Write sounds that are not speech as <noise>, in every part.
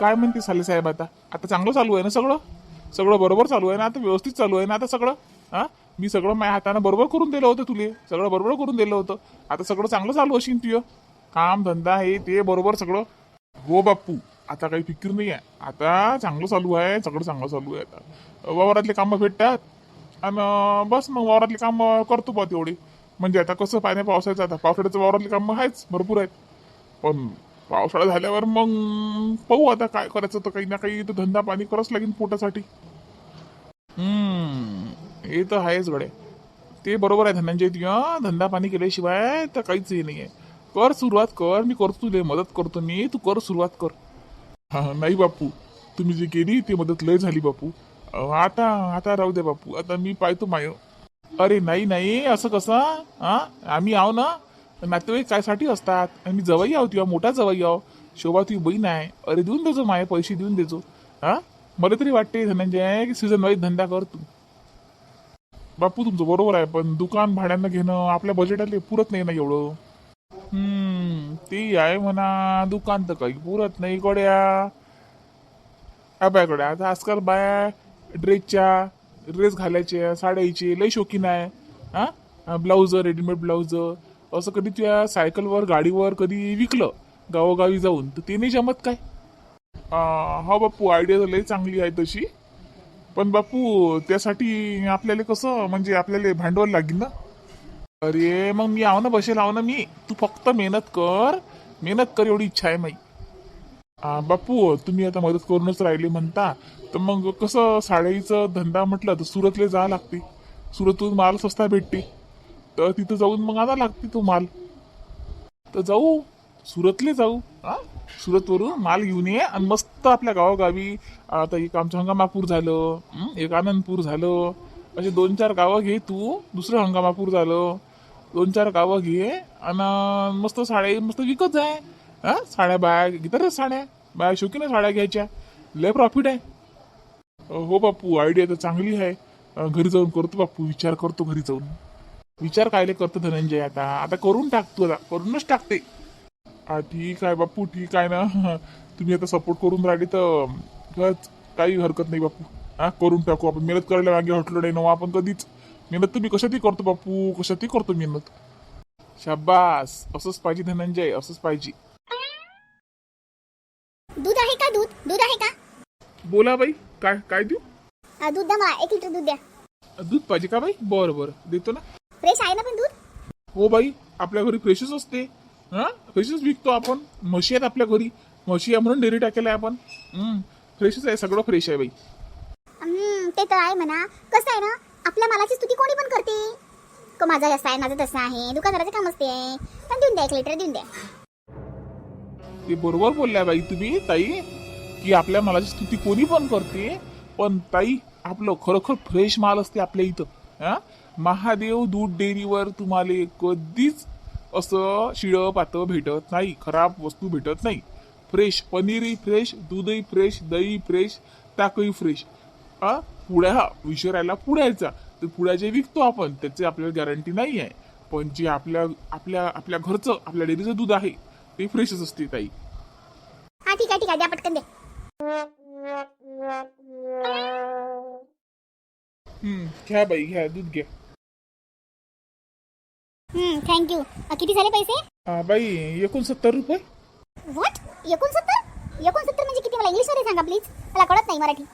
काय म्हणते साले साहेब आता? आता चांगलं चालू आहे ना सगळं? सगळं बरोबर चालू आहे ना? आता व्यवस्थित चालू आहे ना आता सगळं? हां? मी सगळं माझ्या हातानं बरोबर करून दिलं होतं तुले. सगळं बरोबर करून दिलं होतं. आता सगळं चांगलं चालू असेल तुझं. काम धंदा हे ते बरोबर सगळं. हो बाप्पू आता काही फिकीर नाही आहे. आता चांगलं चालू आहे सगळं चांगलं चालू आहे आता. वावरातले कामं भेटतात. आणि बस मग वावरातले कामं करतो बा तेवढे. म्हणजे आता कसं पाण्या पावसाचं आता. पावसाळ्याचं वावरातले कामं आहेच भरपूर आहेत. पण पावसाळा झाल्यावर मग पाहू आता काय करायचं तर काही ना काही तर धंदा पाणी करावंच लागेल पोटासाठी. हम्म हे तर आहेच गडे ते बरोबर आहे धनंजय तुझ्या धंदा पाणी केल्याशिवाय तर काहीच हे नाही आहे कर सुरुवात कर मी करतो तुले मदत करतो मी तू कर सुरुवात कर. हा नाही बापू तुम्ही जी केली ती मदत लय झाली बापू. आता आता राहू दे बापू आता मी पाहतो माय. अरे नाही नाही असं कसं हा आम्ही आहो ना नातेवाईक कायसाठी असतात? आणि मी जवळ आहो किंवा मोठा जवळ आहो. शोभा तुझी बहीण आहे. अरे देऊन देजो माझे पैसे देऊन देजो. हा? मला तरी वाटते धनंजय की सीझन वाईज धंदा कर तू. बापू तुमचं बरोबर आहे पण दुकान भाड्यानं घेणं आपल्या बजेटाला पुरत नाही ना एवढं. हम्म ते आहे म्हणा दुकान तर काही पुरत नाही गड्या. अबाय आता आजकाल बाया ड्रेसच्या ड्रेस घालायचे साड्याचे लय शौकीन आहे. हा? ब्लाऊज रेडीमेड ब्लाऊज असं कधी त्या सायकलवर गाडीवर कधी विकलं गावोगावी जाऊन तर ते नाही जमत काय? हा बापू आयडिया लय चांगली आहे तशी. पण बापू त्यासाठी आपल्याला कसं म्हणजे आपल्याला भांडवल लागेल ना? अरे मग मी आव ना बसेल आव ना मी. तू फक्त मेहनत कर. मेहनत कर एवढी इच्छा आहे माई बापू तुम्ही आता मदत करूनच राहिले म्हणता. तर मग कसं साड्याचं धंदा म्हटलं तर सुरतले जा लागते. सुरतून माल स्वस्ता भेटते. तर तिथं जाऊन मग आता लागते तो माल. तर जाऊ सुरतले जाऊ. हा? सुरतवरून माल घेऊन ये आणि मस्त आपल्या गावोगावी आता एक आमचं हंगामापूर झालं एक आनंदपूर झालं. असे दोन चार गावं घे तू दुसरं हंगामापूर झालं. दोन चार गावं घे आणि मस्त साड्या मस्त विकत जाय. हा? साड्या बाया घेतात साड्या. बाया शौकीन साड्या घ्यायच्या. लय प्रॉफिट आहे. हो बापू आयडिया तर चांगली आहे. घरी जाऊन करतो बापू विचार करतो घरी जाऊन. विचार कायले करतो धनंजय आता. आता करून टाकतो आता. करूनच टाकते. हा ठीक आहे बापू ठीक आहे ना. <laughs> तुम्ही आता सपोर्ट करून राहिले तर खरंच काही हरकत नाही बापू. हा करून टाकू. आपण मेहनत करायला मागे हटलो नाही ना आपण कधीच. मेहनत तुम्ही कशातही करतो बापू. कशातही करतो मेहनत. शाबास. असंच पाहिजे धनंजय. असंच पाहिजे. दूध आहे का दूध? दूध आहे का? बोला बाई. काय काय देऊ दूध द्या मला एक लिटर दूध द्या. दूध पाहिजे का बाई? बरं बरं. देतो ना. फ्रेश आहे ना पण दूध? हो बाई आपल्या घरी फ्रेशच असते. हा? फ्रेशच विकतो आपण. म्हशी आहेत आपल्या घरी. म्हशी आहे म्हणून डेअरी टाकेला आहे आपण. हम्म, फ्रेशच आहे सगळं फ्रेश आहे बाई. हम्म, ते तर आहे म्हणा. कसं आहे ना आपल्या मालाची स्तुती कोणी पण करते. को माझा असं आहे माझं तसं आहे. दुकानदाराचं काम असते. पण देऊन द्या एक लिटर देऊन द्या. ते बरोबर बोलल्या बाई तुम्ही ताई की आपल्या मालाची स्तुती कोणी पण करते. पण ताई आपलं खरोखर फ्रेश माल असते आपल्या इथं. हा? महादेव दूध डेअरीवर तुम्हाला कधीच असं शिळं पातळ भेटत नाही खराब वस्तू भेटत नाही. फ्रेश पनीरही फ्रेश दूधही फ्रेश दही फ्रेश ताकही फ्रेश हा पुड्या हा विषय राहिला पुड्याचा तर पुड्या जे विकतो आपण त्याची आपल्याला गॅरंटी नाही आहे. पण जे आपल्या आपल्या आपल्या घरचं आपल्या डेअरीचं दूध आहे ते फ्रेशच असते ताई. हा ठीक आहे ठीक आहे द्या पटकन द्या. हम्म घ्या बाई घ्या दूध घ्या. थँक्यू किती झाले पैसे? हा, बाई एकोणसत्तर रुपये. व्हॉट एकोणसत्तर? एकोणसत्तर म्हणजे किती? मला इंग्लिशमध्ये सांगा प्लीज मला कळत नाही मराठी.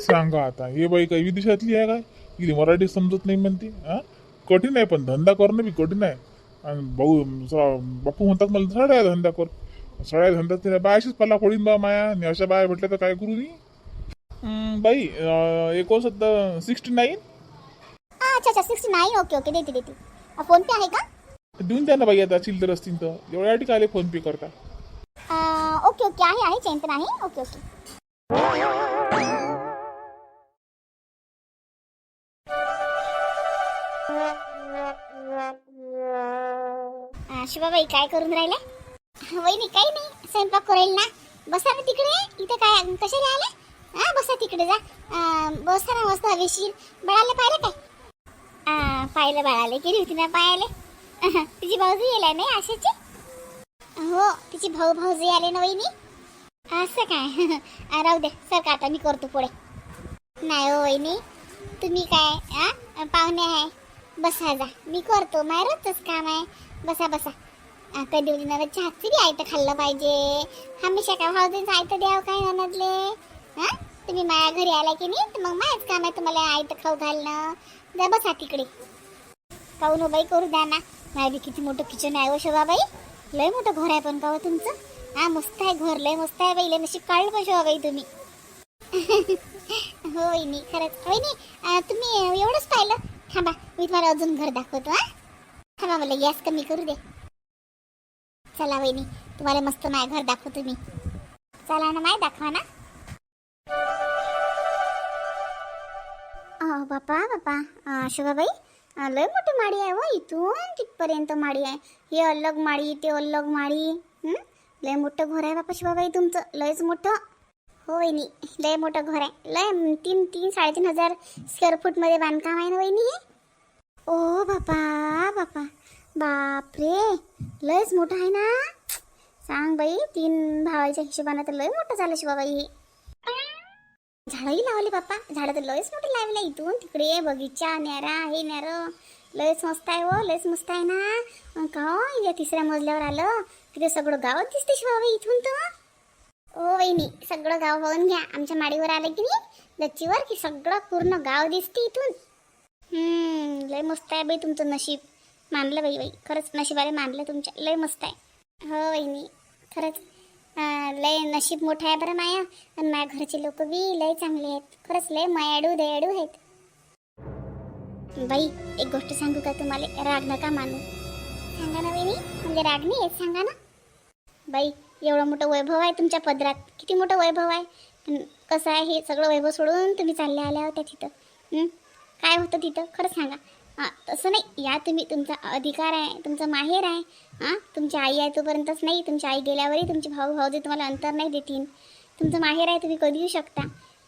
सांगा आता. हे बाई काही विदेशातली आहे काय? किती मराठी समजत नाही म्हणते हा? कठीण आहे पण धंदा करणं बी कठीण आहे. आणि भाऊ स- बापू म्हणतात मला साड्या धंदा कर. साड्या धंदा तिला बायाशीच पल्ला पडीन बा माया. आणि अशा बाया भेटल्या तर काय करू मी? हम्म, बाई अं, एकोणसत्तर सिक्स्टी नाईन अच्छा अच्छा सिक्स्टी नाईन ओके ओके देते देते. फोन पे आहे का? देऊन द्या ना बाई आता चिल्लर असतील तर. एवढ्या काय फोन पे करता? अ, ओके ओके आहे आहे चेन आहे. ओके ओके अ, शिवाबाई काय करून राहिल्या? वहिनी काही नाही स्वयंपाक करेल ना. बसा ना तिकडे. इथं काय कसे राहिले हा बसा तिकडे जा. अ, बसा ना मस्त हवेशीर. बाळाला पाहिलं काय? पाहिलं बाळाले गेली होती ना पायाले? <laughs> तिची भाऊजी येईल नाही आशाची? हो तिची भाऊ भाऊजी आले ना वहिनी. असं काय? <laughs> राहू दे सर का आता मी करतो पुढे. नाही हो वहिनी तुम्ही काय पाहुणे आहे. बसा जा मी करतो मायरातच काम आहे. बसा बसा. कधी उली नव्हे चहाची बी आयतं खाल्लं पाहिजे. हमेशा काय भाऊजींचं आयतं द्यावं काय ननदले? हा तुम्ही माझ्या घरी आला की नाही तर मग माझंच काम आहे तुम्हाला आयतं खाऊ घालणं. जा बसा तिकडे. काहून हो बाई करू द्या ना माझी किती मोठं किचन आहे हो शोभाबाई. लय मोठं घर आहे पण का हो तुमचं? हा मस्त आहे घर लय मस्त आहे बाई लय नशीब काढलं पण शोभाबाई तुम्ही. <laughs> हो वहिनी खरंच. वहिनी अं, तुम्ही एवढंच पाहिलं? थांबा मी तुम्हाला अजून घर दाखवतो हा. थांबा मला गॅस कमी करू दे. चला वहिनी तुम्हाला मस्त माय घर दाखवतो मी. चला ना माय दाखवा ना. बापा बापा शोभाबाई लय मोठी माडी आहे व इथून तिथपर्यंत माडी आहे. हे अलग माडी ते अलग माडी. हं? लय मोठं घर आहे बापा शिवाबाई तुमचं लयच मोठं. हो वहिनी लय मोठं घर आहे. लय तीन तीन साडेतीन हजार स्क्वेअर फूटमध्ये बांधकाम आहे ना वहिनी? हे ओ बापा बापा. बापरे लयच मोठं आहे ना? सांग बाई तीन भावाच्या हिशोबानं तर लय मोठं झालं शिवाबाई हे. झाडंही लावले बाप्पा. झाडं तर लयच मोठे लावले इथून तिकडे बगीचा न्यारा हे न्यारं. लयच मस्त आहे हो लयच मस्त आहे ना. का हो? या तिसऱ्या मजल्यावर आलं. तिथे सगळं गावच दिसते शिवाबाई इथून तर. ओ वहिनी सगळं गाव बघून घ्या. आमच्या माडीवर आलं की नाही? गच्चीवर की सगळं पूर्ण गाव दिसते इथून. लय मस्त आहे बाई तुमचं नशीब. मानलं बाई बाई. खरंच नशिबाने मानलं तुमच्या. लय मस्त आहे. हो वहिनी खरंच लय नशीब मोठं आहे बरं माया. आणि माझ्या घरचे लोक बी लय चांगले आहेत. खरंच लय मायाडू दयाडू आहेत. बाई एक गोष्ट सांगू का तुम्हाला? राग नका मानू. सांगा ना बहिणी म्हणजे राग नाही आहेत सांगा ना. बाई एवढं मोठं वैभव आहे तुमच्या पदरात. किती मोठं वैभव आहे. पण कसं आहे हे सगळं वैभव सोडून तुम्ही चालले आल्या होत्या तिथं. काय होतं तिथं? खरं सांगा. हां तसं नाही. या तुम्ही तुमचा अधिकार आहे तुमचं माहेर आहे. हां तुमची आई आहे तोपर्यंतच नाही. तुमची आई गेल्यावरही तुमचे भाऊ भाऊ जे तुम्हाला अंतर नाही देतील. तुमचं माहेर आहे तुम्ही कधी येऊ शकता.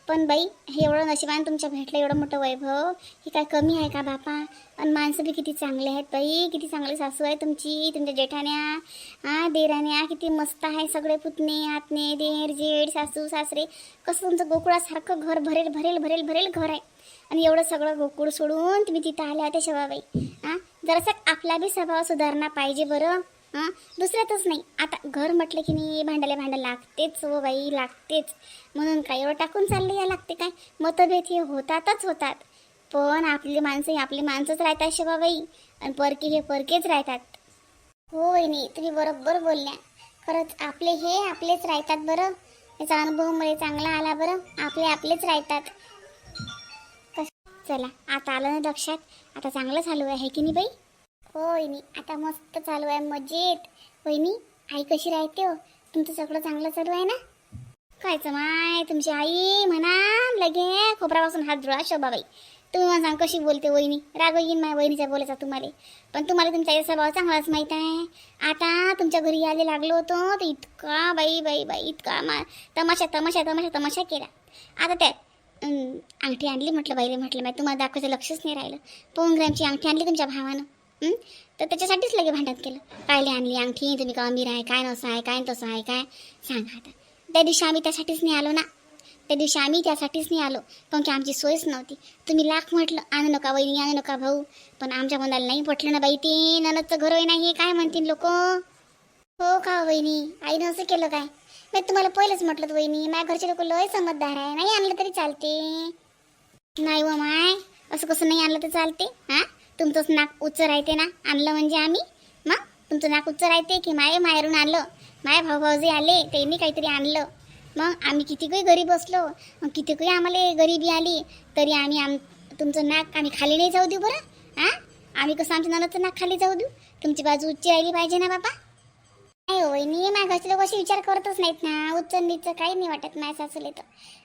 पण बाई हे एवढं नशिबाने तुमच्या भेटलं एवढं मोठं वैभव. हे काय कमी आहे का बापा? आणि माणसं बी किती चांगले आहेत बाई. किती चांगली सासू आहे तुमची तुमच्या जेठाण्या. हा देराण्या किती मस्त आहे सगळे पुतणे आतणे देर जेठ सासू सासरे. कसं तुमचं गोकुळासारखं घर भरेल भरेल भरेल भरेल घर आहे. आणि एवढं सगळं गोकुळ सोडून तुम्ही तिथं आल्या होत्या शेवाबाई. हां जरासा आपला बी स्वभाव सुधारणा पाहिजे बरं. हां? दुसऱ्यातच नाही. आता घर म्हटलं की नाही भांडायला भांडं लागतेच व बाई लागतेच. म्हणून काय एवढं टाकून चालले या लागते काय? मतभेद हे होतातच होतात. पण आपली माणसं ही आपली माणसंच राहतात शेवाबाई आणि परके हे परकेच राहतात. हो वहिनी तुम्ही बरोबर बोलल्या. खरंच आपले हे आपलेच राहतात बरं. याचा अनुभव मुळे चांगला आला बरं. आपले आपलेच राहतात. चला आता आलं ना लक्षात. आता चांगलं चालू आहे की नाही बाई? हो वहिनी आता मस्त चालू आहे मजेत. वहिनी आई कशी राहते हो? तुमचं सगळं चांगलं चालू आहे ना? कायचं माय तुमची आई म्हणा लगे खोबरापासून हात जुळा शोभाबाई. तुम्ही मला सांग कशी बोलते वहिनी? राग येईन माझ्या वहिनीच्या बोलायचा तुम्हाला. पण तुम्हाला तुमचा आईचा स्वभाव चांगलाच माहीत आहे. आता तुमच्या घरी यायला लागलो होतो तर इतका बाई बाई बाई इतका मा तमाशा तमाशा तमाशा तमाशा केला. आता त्यात अंगठी आणली म्हटलं बाईले म्हटलं माय तुम्हाला दाखवायचं लक्षच नाही राहिलं. पाऊन अंगठी आणली तुमच्या भावानं. तर त्याच्यासाठीच लगे भांडत केलं. कायले आणली अंगठी तुम्ही का अमीर आहे काय नसं आहे काय तसं आहे काय? सांगा आता. त्या दिवशी आम्ही त्यासाठीच नाही आलो ना. त्या दिवशी आम्ही त्यासाठीच नाही आलो. कारण की आमची सोयच नव्हती. तुम्ही लाख म्हटलं आणू नका वहिनी आणू नका भाऊ. पण आमच्या मनाला नाही पटलं ना बाई ते ननदचं घर वही नाही काय म्हणतील लोक? हो का हो वहिनी? आईनं असं केलं काय? मी तुम्हाला पहिलंच म्हटलं वहिनी माझ्या घरचे लोक लय समजदार आहे. नाही आणलं तरी चालते. नाही व माय असं कसं नाही आणलं तर चालते हां? तुमचंच नाक उच्च राहते ना? आणलं म्हणजे आम्ही? मग? तुमचं नाक उच्च राहते की माय माहेरून आलं माय भाऊ भाऊजे आले त्यांनी काहीतरी आणलं. मग आम्ही किती काही गरीब असलो मग किती काही आम्हाला गरिबी आली तरी आम्ही आम तुमचं नाक आम्ही खाली नाही जाऊ देऊ बरं? हां आम्ही कसं आमच्या ननाचं नाक खाली जाऊ देऊ? तुमची बाजू उच्च राहिली पाहिजे ना बाबा? नाही हो, वहिनी माझ्या लोक असे विचार करतच नाहीत ना. उच्च नीचं काही नाही वाटत माझ्या सासूले तर.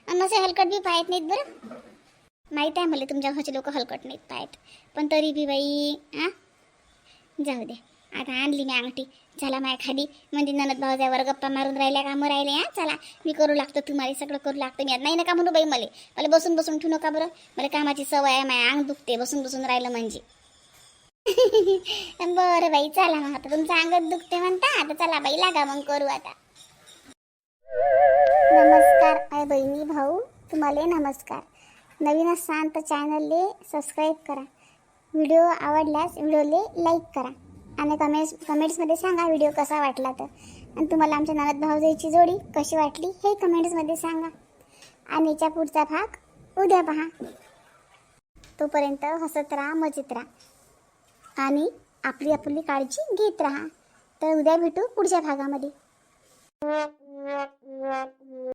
आणि असे हलकट बी पाहत नाहीत बरं? माहीत आहे मला तुमच्या घरचे लोक हलकट नाहीत पाहत. पण तरी बी बाई हां जाऊ दे. आता आणली मी अंगठी. चला माय खाली. म्हणजे ननद भाऊजावर गप्पा मारून राहिल्या कामं राहिले हा चला. मी करू लागतो तुम्हाला सगळं करू लागतं मी. आता नाही नका म्हणू बाई मला? मला बसून बसून ठेवू नका बरं. मला कामाची सवय आहे माझ्या अंग दुखते. बसून बसून राहिलं म्हणजे. <laughs> बरं बाई चला मग आता. तुमचं अंगत दुखते म्हणता. आता चला बाई लागा मग करू आता. माय बहिणी भाऊ. तुम्हाला नमस्कार. नवीन असाल तर चॅनलले सबस्क्राईब करा. व्हिडिओ आवडल्यास व्हिडिओले लाईक करा. आणि कमेंट्स कमेंट्समध्ये सांगा व्हिडिओ कसा वाटला तर. आणि तुम्हाला आमच्या नवद भाऊजाईची जोडी कशी वाटली हे कमेंट्समध्ये सांगा. आणि याच्या पुढचा भाग उद्या पहा. तोपर्यंत हसत राहा मजेत राहा. आणि आपली आपली काळजी घेत राहा. तर उद्या भेटू पुढच्या भागामध्ये.